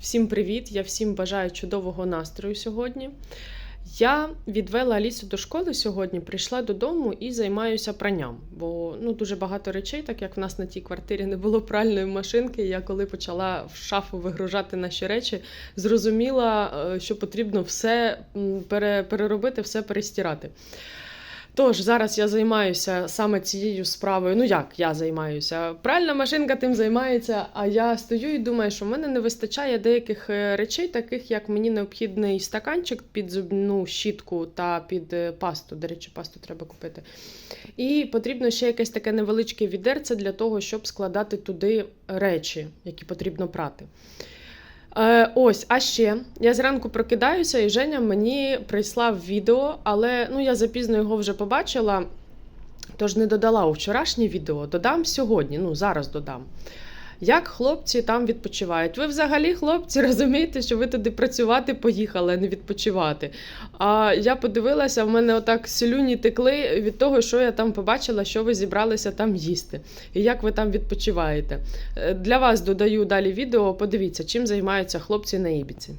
Всім привіт! Я всім бажаю чудового настрою сьогодні. Я відвела Алісу до школи сьогодні, прийшла додому і займаюся пранням, бо ну, дуже багато речей, так як в нас на тій квартирі не було пральної машинки. Я коли почала в шафу вигружати наші речі, зрозуміла, е, що потрібно все переробити, все перестирати. Тож зараз я займаюся саме цією справою. Ну як я займаюся? Пральна машинка тим займається, а я стою і думаю, що в мене не вистачає деяких е, речей, таких як мені необхідний стаканчик під зубну щітку та під е, пасту. До речі, пасту треба купити. І потрібно ще якесь таке невеличке відерце для того, щоб складати туди речі, які потрібно прати. Е, ось, а ще я зранку прокидаюся, і Женя мені прислав відео, але ну, я запізно його вже побачила, тож не додала у вчорашнє відео. Додам сьогодні, ну зараз додам. Як хлопці там відпочивають? Ви взагалі, хлопці, розумієте, що ви туди працювати поїхали, а не відпочивати. А я подивилася, в мене отак слюні текли від того, що я там побачила, що ви зібралися там їсти, і як ви там відпочиваєте. Е, Для вас додаю далі відео. Подивіться, чим займаються хлопці на Ібіці.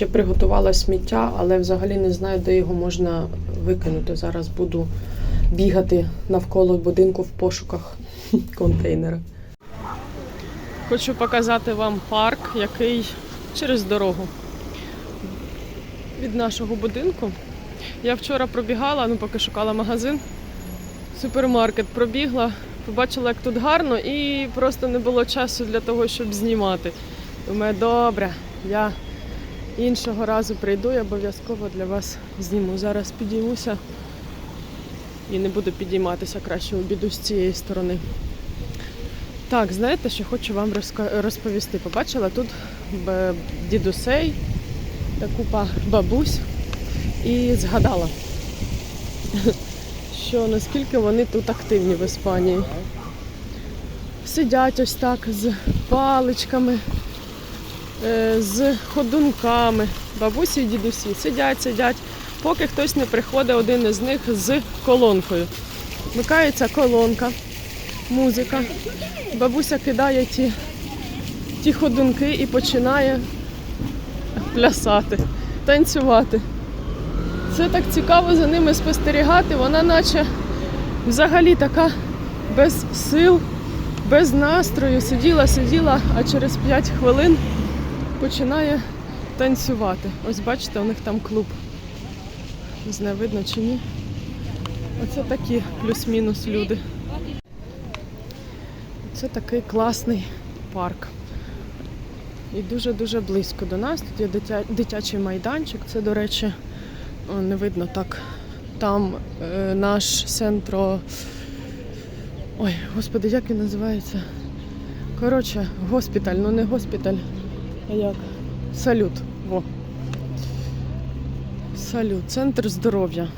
Ще приготувала сміття, але взагалі не знаю, де його можна викинути. Зараз буду бігати навколо будинку в пошуках контейнера. Хочу показати вам парк, який через дорогу від нашого будинку. Я вчора пробігала, ну поки шукала магазин, супермаркет пробігла, побачила, як тут гарно, і просто не було часу для того, щоб знімати. Думаю, добре, я іншого разу прийду і обов'язково для вас зніму. Зараз підіймуся і не буду підійматися краще обіду з цієї сторони. Так, знаєте, що хочу вам розповісти. Побачила тут дідусей та купа бабусь і згадала, що наскільки вони тут активні в Іспанії. Сидять ось так з паличками, з ходунками. Бабусі і дідусі сидять, сидять, поки хтось не приходить один із них з колонкою. Вмикається колонка, музика. Бабуся кидає ті, ті ходунки і починає плясати, танцювати. Це так цікаво за ними спостерігати. Вона наче взагалі така без сил, без настрою. Сиділа, сиділа, а через 5 хвилин починає танцювати. Ось бачите, у них там клуб. Не знаю, видно чи ні. Оце такі плюс-мінус люди. Це такий класний парк. І дуже-дуже близько до нас. Тут є дитя... дитячий майданчик. Це, до речі, не видно так. Там е, наш центро. Ой, господи, як він називається? Коротше, госпіталь, ну не госпіталь, як? Салют. Во. Салют, центр здоров'я.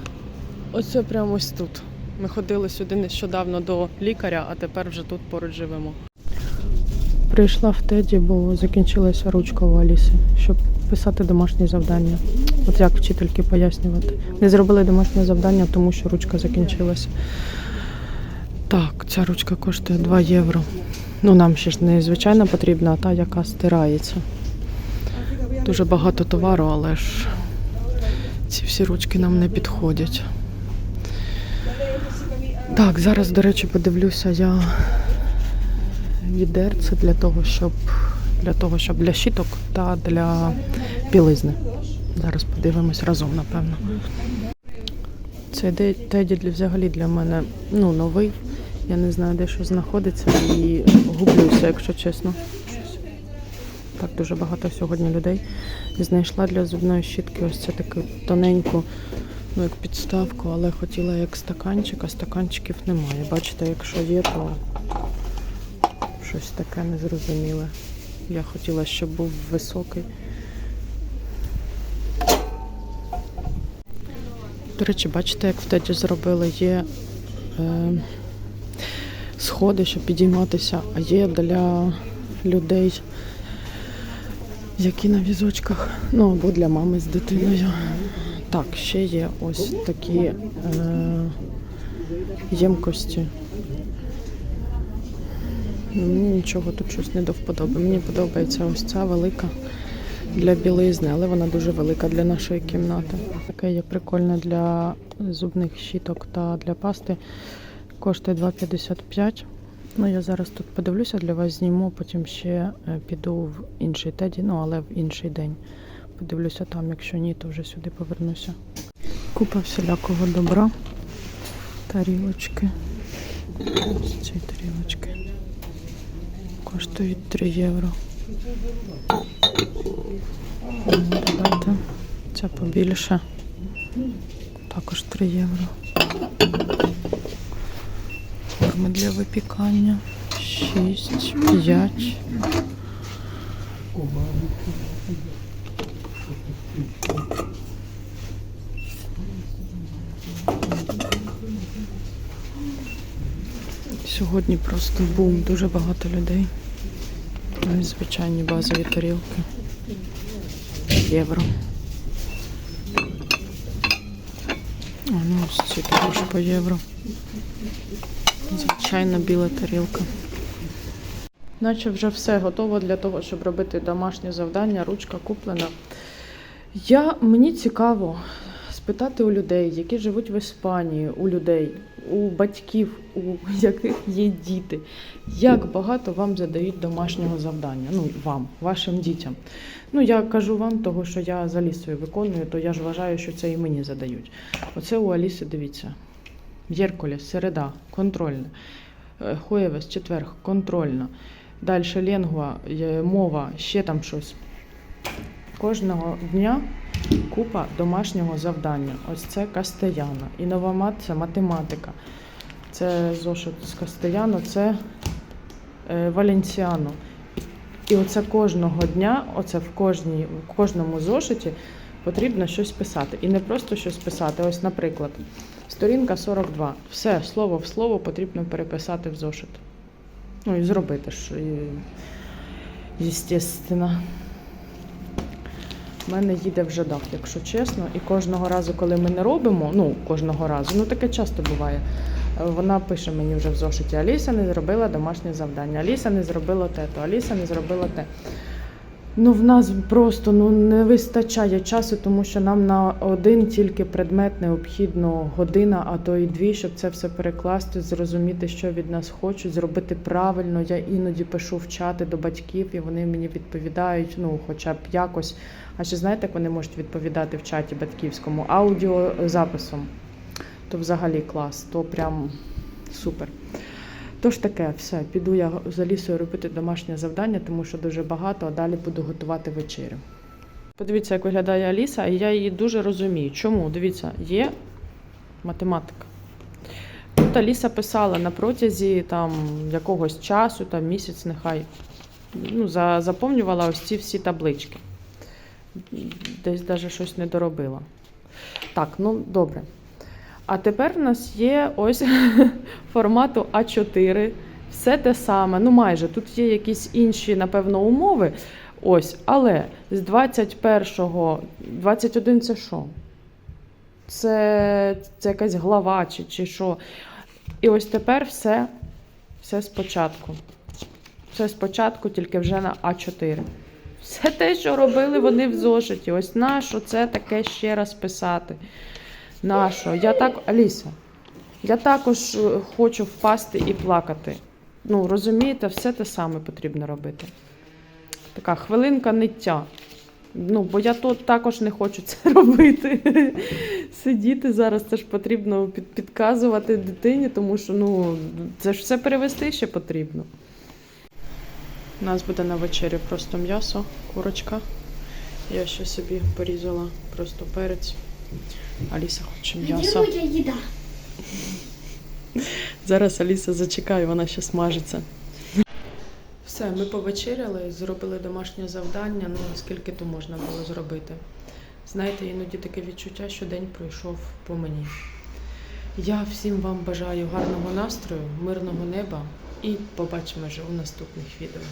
Оце прямо ось тут. Ми ходили сюди нещодавно до лікаря, а тепер вже тут поруч живемо. Прийшла в Теді, бо закінчилася ручка у Аліси, щоб писати домашні завдання. От як вчительки пояснювати. Не зробили домашнє завдання, тому що ручка закінчилася. Так, ця ручка коштує 2 євро. Ну, нам ще ж не звичайно потрібна, а та, яка стирається. Дуже багато товару, але ж ці всі ручки нам не підходять. Так, зараз, до речі, подивлюся я відерце для того, щоб для того, щоб для щіток та для білизни. Зараз подивимось разом, напевно. Цей теді взагалі для мене ну, новий. Я не знаю, де що знаходиться і гублюся, якщо чесно. Так дуже багато сьогодні людей. Знайшла для зубної щітки ось це таку тоненьку, ну як підставку, але хотіла як стаканчик, а стаканчиків немає. Бачите, якщо є, то щось таке незрозуміле. Я хотіла, щоб був високий. До речі, бачите, як в теді зробили, є е, сходи, щоб підійматися, а є для людей, які на візочках, ну або для мами з дитиною. Так, ще є ось такі е, ємкості. Ну, Мені нічого тут щось не до. Мені подобається ось ця велика для білизни, але вона дуже велика для нашої кімнати. Таке є прикольне для зубних щіток та для пасти. Коштує 2,55. Ну, я зараз тут подивлюся для вас, зніму, потім ще е, піду в інший теді, ну але в інший день. Подивлюся там, якщо ні, то вже сюди повернуся. Купа всілякого добра. Тарілочки. Ось ці тарілочки. Коштують 3 євро. Давайте. Ця побільше. Також 3 євро. Форми для випікання. 6, 5. Сьогодні просто бум, дуже багато людей. Звичайні базові тарілки. Євро. А ну ці також по євро. Звичайна біла тарілка. Наче вже все готово для того, щоб робити домашнє завдання, ручка куплена. Я, мені цікаво спитати у людей, які живуть в Іспанії, у людей, у батьків, у яких є діти, як багато вам задають домашнього завдання. Ну, вам, вашим дітям. Ну, я кажу вам, того, що я з Алісою виконую, то я ж вважаю, що це і мені задають. Оце у Аліси, дивіться. Єрколіс, середа, контрольна. Е, Хуєвес, четверг, контрольна. Далі лінгва, е, мова, ще там щось. Кожного дня купа домашнього завдання. Ось це Кастеяна. І нова мат це математика. Це зошит з Кастеяно, це е, Валенціано. І оце кожного дня, оце в, кожній, в кожному зошиті потрібно щось писати. І не просто щось писати. Ось, наприклад, сторінка 42. Все слово в слово потрібно переписати в зошит. Ну і зробити ж, естественно. У мене їде вже дах, якщо чесно. І кожного разу, коли ми не робимо, ну кожного разу, ну таке часто буває. Вона пише мені вже в зошиті: Аліса не зробила домашнє завдання, Аліса не зробила те, то Аліса не зробила те. Ну, в нас просто ну, не вистачає часу, тому що нам на один тільки предмет необхідно година, а то і дві, щоб це все перекласти, зрозуміти, що від нас хочуть, зробити правильно. Я іноді пишу в чати до батьків, і вони мені відповідають, ну, хоча б якось. А ще знаєте, як вони можуть відповідати в чаті батьківському аудіозаписом? То взагалі клас, то прям супер. Тож таке, все, піду я з Алісою робити домашнє завдання, тому що дуже багато, а далі буду готувати вечерю. Подивіться, як виглядає Аліса, і я її дуже розумію. Чому? Дивіться, є математика. Тут Аліса писала на протязі там, якогось часу, там місяць, нехай ну, за, заповнювала ось ці всі таблички. Десь навіть щось не доробила. Так, ну добре. А тепер в нас є ось формату А4. Все те саме, ну майже. Тут є якісь інші, напевно, умови. Ось, але з 21-го, 21 це що? Це, це якась глава чи, чи що. І ось тепер все, все спочатку. Все спочатку, тільки вже на А4. Все те, що робили вони в зошиті. Ось нащо це таке ще раз писати. Нащо? Я так, Аліса, я також е, хочу впасти і плакати. Ну, розумієте, все те саме потрібно робити. Така хвилинка ниття. Ну, бо я тут також не хочу це робити. Сидіти зараз це потрібно під, підказувати дитині, тому що ну, це ж все перевести ще потрібно. У нас буде на вечері просто м'ясо, курочка. Я ще собі порізала просто перець. Аліса хоче м'ясо. моя еда? Зараз Аліса зачекає, вона ще смажиться. Все, ми повечеряли, зробили домашнє завдання. Ну, скільки то можна було зробити? Знаєте, іноді таке відчуття, що день пройшов по мені. Я всім вам бажаю гарного настрою, мирного неба і побачимо вже у наступних відео.